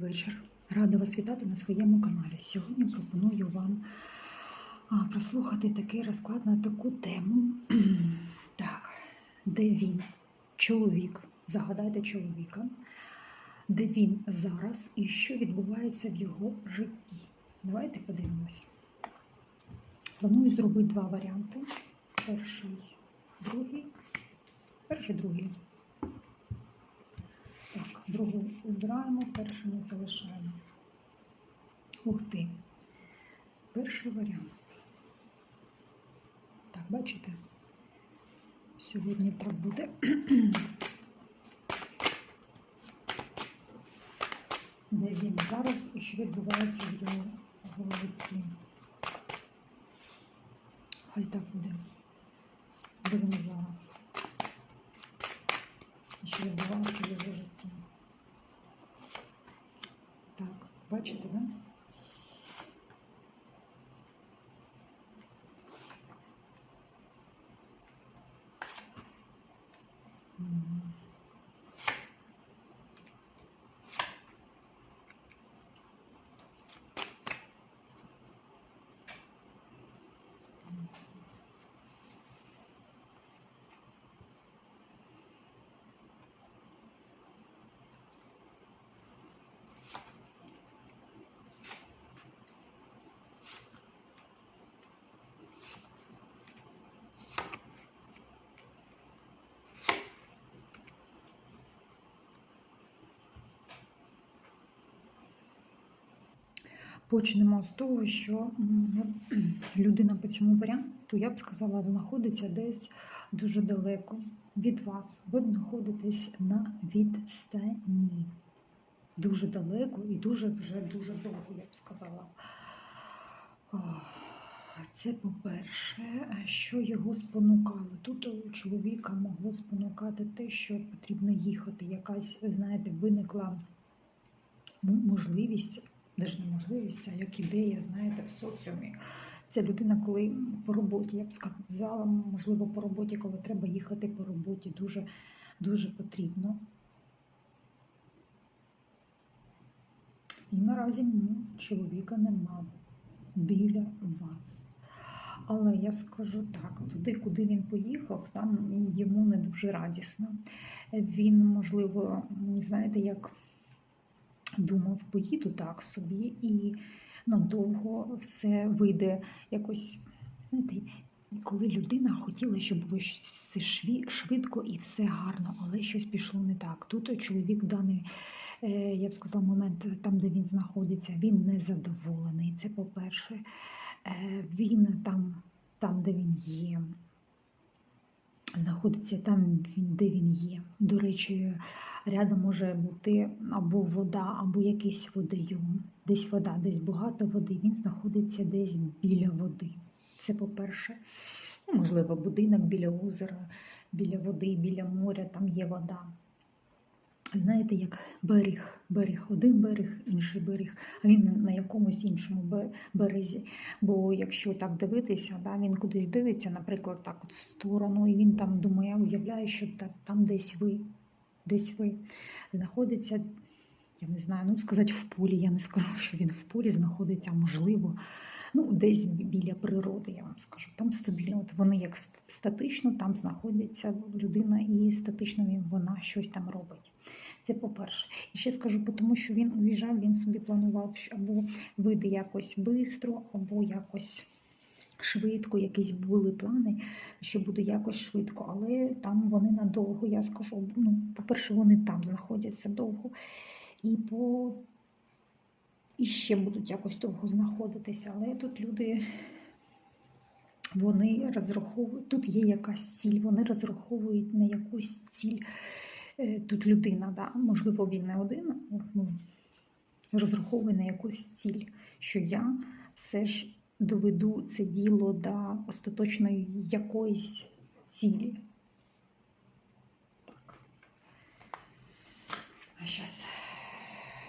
вечір. Рада вас вітати на своєму каналі. Сьогодні пропоную вам прослухати такий розклад на таку тему. Так, де він, чоловік, загадайте чоловіка, де він зараз і що відбувається в його житті. Давайте подивимось. Планую зробити два варіанти. Перший, другий. Перший, другий. Другу убираємо, перший не залишаємо. Ух ти. Перший варіант. Так, бачите? Сьогодні так буде. Де він зараз і що відбувається в його житті. Хай так буде. Де він зараз. І що відбувається в його житті. Так, бачите, да? Почнемо з того, що людина по цьому варіанту, я б сказала, знаходиться десь дуже далеко від вас. Ви знаходитесь на відстані. Дуже далеко і дуже вже дуже довго, я б сказала. Це по-перше, що його спонукало. Тут у чоловіка могло спонукати те, що потрібно їхати. Якась, знаєте, виникла м- можливість, навіть не а як ідея, знаєте, в соціумі. Це людина, коли по роботі, я б сказала, можливо, по роботі, коли треба їхати по роботі, дуже, дуже потрібно. І наразі ну, чоловіка нема біля вас. Але я скажу так: туди, куди він поїхав, там йому не дуже радісно. Він, можливо, знаєте, як думав, поїду так собі, і надовго все вийде якось, знаєте, коли людина хотіла, щоб було все швидко і все гарно, але щось пішло не так. Тут чоловік даний, е, я б сказала, момент, там, де він знаходиться, він незадоволений. Це по-перше, Е, він там, там, де він є, знаходиться там, де він є. До речі, рядом може бути або вода, або якийсь водойом. Десь вода, десь багато води. Він знаходиться десь біля води. Це по-перше. Ну, можливо, будинок біля озера, біля води, біля моря, там є вода. Знаєте, як берег, берег, один берег, інший берег, а він на якомусь іншому березі. Бо якщо так дивитися, да, він кудись дивиться, наприклад, так от в сторону, і він там думає, уявляє, що та- там десь ви, десь ви знаходиться, я не знаю, ну сказати в полі, я не скажу, що він в полі знаходиться, можливо, ну, десь біля природи, я вам скажу. Там стабільно. От вони як статично, там знаходиться людина, і статично вона щось там робить. Це по-перше. І ще скажу, тому що він уїжджав, він собі планував, що або вийде якось швидко, або якось швидко, якісь були плани, що буде якось швидко, але там вони надовго, я скажу. Ну, по-перше, вони там знаходяться довго. І по і ще будуть якось довго знаходитися. Але тут люди вони розраховують, тут є якась ціль, вони розраховують на якусь ціль. Е, Тут людина, да, можливо, він не один, ну, розраховує на якусь ціль, що я все ж доведу це діло до остаточної якоїсь цілі. Так. А зараз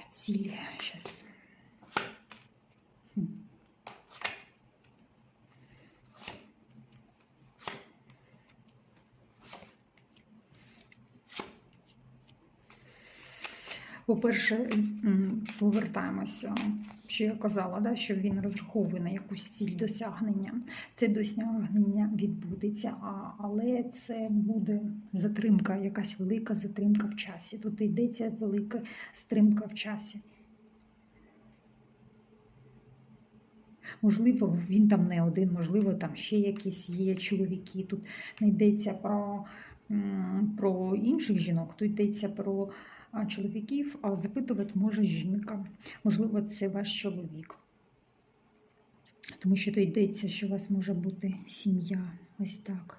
ціль. Зараз. По-перше, повертаємося, що я казала, да, що він розраховує на якусь ціль досягнення. Це досягнення відбудеться, а, але це буде затримка, якась велика затримка в часі. Тут йдеться велика стримка в часі. Можливо, він там не один, можливо, там ще якісь є чоловіки. Тут не йдеться про, про інших жінок, тут йдеться про чоловіків, а запитувати може жінка. Можливо, це ваш чоловік. Тому що то йдеться, що у вас може бути сім'я. Ось так.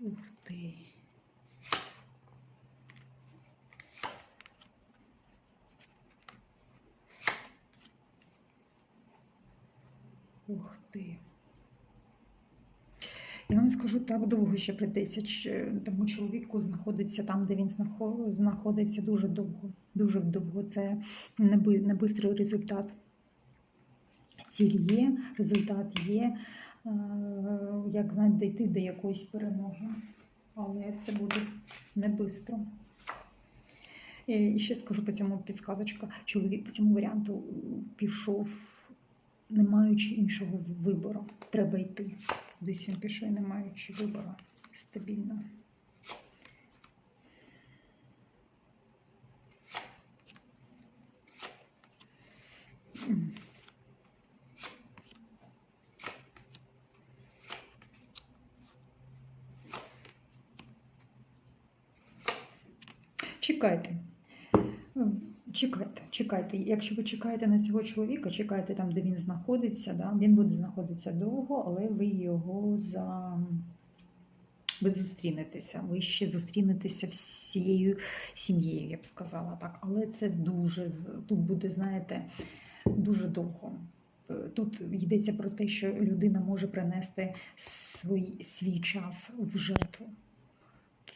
Ух ти. Ух ти. Я вам скажу так довго ще прийдеться, чи- тому чоловіку знаходиться там, де він знаходиться дуже довго. Дуже довго. Це не, бистрий результат. Ціль є, результат є. Е, Як знаєте, дійти до якоїсь перемоги. Але це буде не бистро. І ще скажу по цьому підсказочка. Чоловік по цьому варіанту пішов, не маючи іншого вибору. Треба йти. Кудись він пішов, не маючи вибору. Стабільно. Чекайте. Чекайте, чекайте. Якщо ви чекаєте на цього чоловіка, чекайте там, де він знаходиться. Да? Він буде знаходитися довго, але ви його за. Ви зустрінетеся, ви ще зустрінетеся всією сім'єю, я б сказала так. Але це дуже тут буде, знаєте, дуже довго. Е, Тут йдеться про те, що людина може принести свій, свій час в жертву.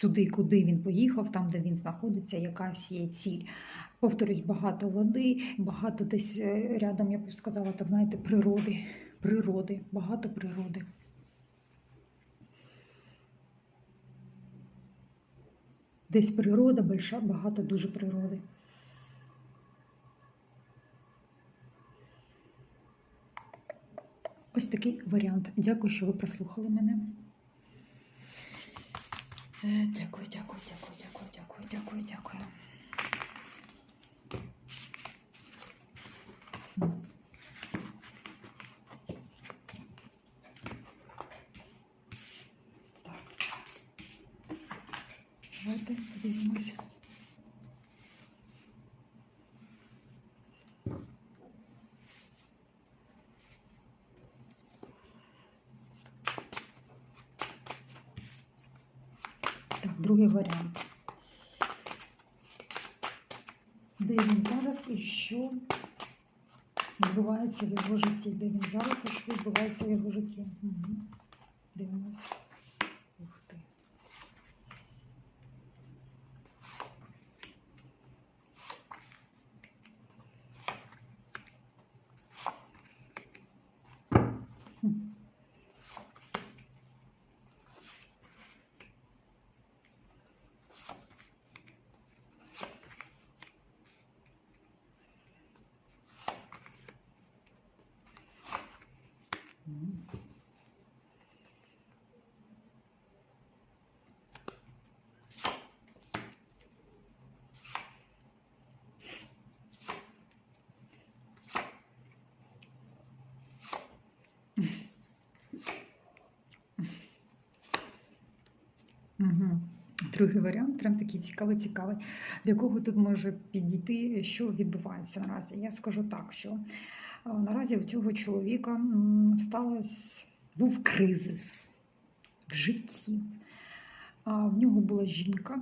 Туди, куди він поїхав, там, де він знаходиться, якась є ціль. Повторюсь, багато води, багато десь е, рядом, я б сказала, так знаєте, природи. Природи, багато природи. Десь природа, больша, багато дуже природи. Ось такий варіант. Дякую, що ви прослухали мене. Е, Дякую, дякую, дякую, дякую, дякую, дякую, дякую. Так. Давайте подивимося. Так, другий варіант. Де він зараз і що відбувається в його житті? Де він зараз і що відбувається в його житті? Угу. Дивимось. Ух ти. Хм. М. Мгм. Другий варіант, прям такий цікавий, цікавий. до якого тут може підійти, що відбувається наразі? Я скажу так, що е, наразі у цього чоловіка сталося, був кризис в житті. В нього була жінка.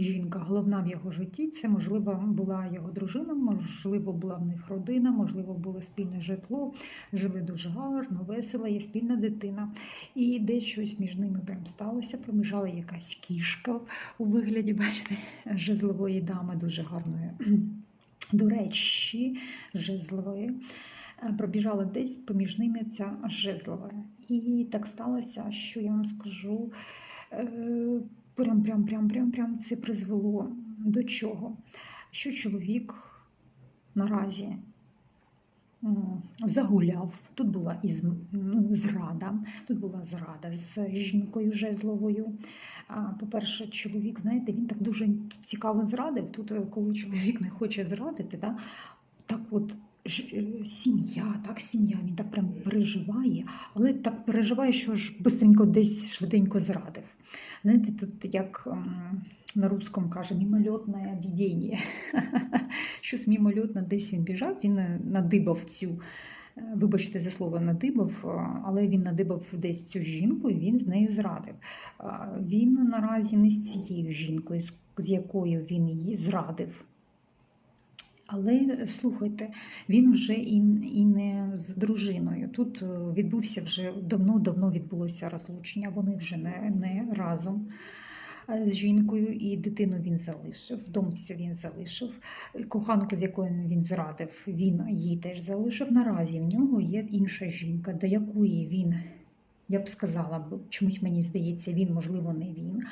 Жінка головна в його житті. Це, можливо, була його дружина, можливо, була в них родина, можливо, було спільне житло. Жили дуже гарно, весело, є спільна дитина. І десь щось між ними прям сталося. Проміжала якась кішка у вигляді, бачите, жезлової дами, дуже гарної. До речі, жезлової. Е, Пробіжала десь поміж ними ця жезлова. І так сталося, що я вам скажу, Е, Прям, прям, прям, прям, прям це призвело до чого? Що чоловік наразі загуляв. Тут була і з- ну, зрада, тут була зрада з жінкою жезловою. По-перше, чоловік, знаєте, він так дуже цікаво зрадив. Тут, е, коли чоловік не хоче зрадити, да, так от е, сім'я, так, сім'я, він так прям переживає, але так переживає, що ж бистренько десь швиденько зрадив. Знаєте, тут як ем, на русском каже, мімольотне видіння. Щось мімольотно десь він біжав, він е, надибав цю, е, вибачте за слово, надибав, е, але він надибав десь цю жінку і він з нею зрадив. Він наразі не з цією жінкою, з якою він її зрадив. Але слухайте, він вже і, і не з дружиною. Тут е, відбувся вже давно-давно відбулося розлучення. Вони вже не, не разом е, з жінкою, і дитину він залишив, домця він залишив. Коханку, з якою він зрадив, він її теж залишив. Наразі в нього є інша жінка, до якої він, я б сказала, чомусь мені здається, він, можливо, не він.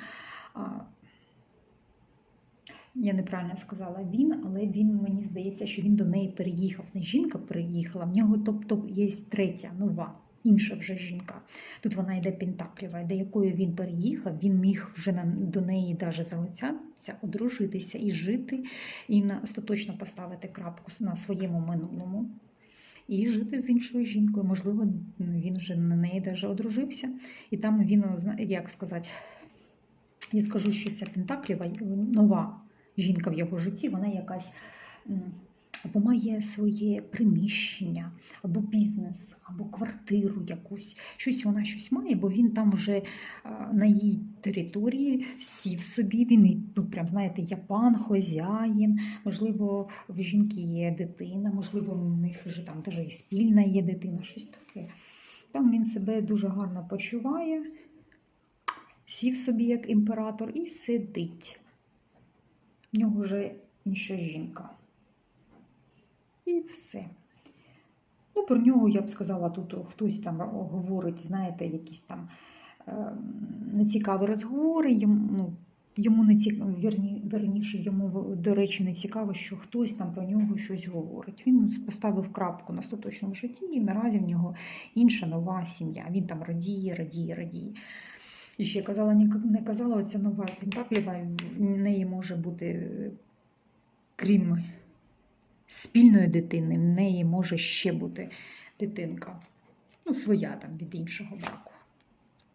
Я неправильно сказала він, але він мені здається, що він до неї переїхав. Не жінка переїхала, в нього, тобто, є третя, нова, інша вже жінка. Тут вона йде Пентаклєва, до якої він переїхав, він міг вже до неї даже залицятися, одружитися і жити, і на, остаточно поставити крапку на своєму минулому. І жити з іншою жінкою. Можливо, він вже на неї даже одружився. І там він, як сказати, я скажу, що ця Пентаклєва нова жінка в його житті, вона якась або має своє приміщення, або бізнес, або квартиру якусь. Щось вона щось має, бо він там вже на її території сів собі. Він ну, прям знаєте, я пан, хозяїн. Можливо, в жінки є дитина, можливо, в них вже там даже і спільна є дитина, щось таке. Там він себе дуже гарно почуває, сів собі як імператор і сидить. В нього вже інша жінка. І все. Ну, про нього я б сказала, тут хтось там говорить, знаєте, якісь там е, нецікаві розговори. Йому, ну, йому не цікаво, вірні, верніше, йому, до речі, не цікаво, що хтось там про нього щось говорить. Він поставив крапку на остаточному житті, і наразі в нього інша нова сім'я. Він там радіє, радіє, радіє. І ще казала, не казала, оця нова Пентаклєва, в неї може бути, крім спільної дитини, в неї може ще бути дитинка. Ну, своя там від іншого браку.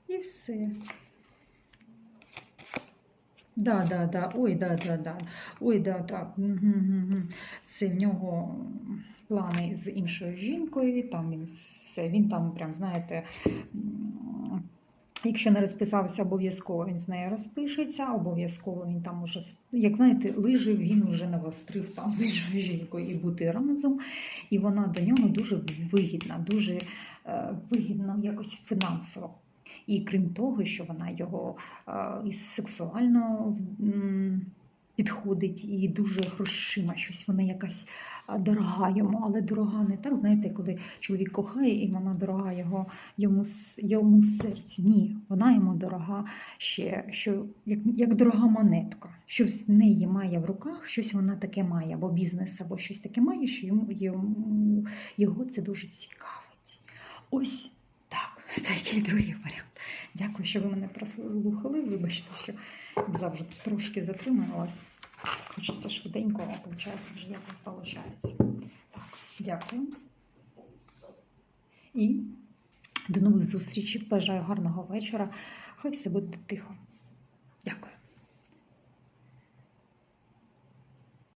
І все. Да, да, да, ой, да, да, да. Ой, да, да. Все в нього плани з іншою жінкою, там він все, він там прям, знаєте, Якщо не розписався, обов'язково він з нею розпишеться, обов'язково він там уже, як знаєте, лижив, він уже навострив там з іншою жінкою і бути разом. І вона до нього дуже вигідна, дуже е, вигідна якось фінансово. І крім того, що вона його е, сексуально м, підходить, і дуже грошима, щось вона якась дорога йому, але дорога не так, знаєте, коли чоловік кохає, і вона дорога його йому, йому серцю. Ні, вона йому дорога ще, що як, як дорога монетка. Щось в неї має в руках, щось вона таке має, або бізнес, або щось таке має, що йому, йому його це дуже цікавить. Ось так, такий другий варіант. Дякую, що ви мене прослухали. Вибачте, що завжди трошки затрималась. Хочеться швиденько, а виходить вже як виходить. Так, дякую. І до нових зустрічей. Бажаю гарного вечора. Хай все буде тихо.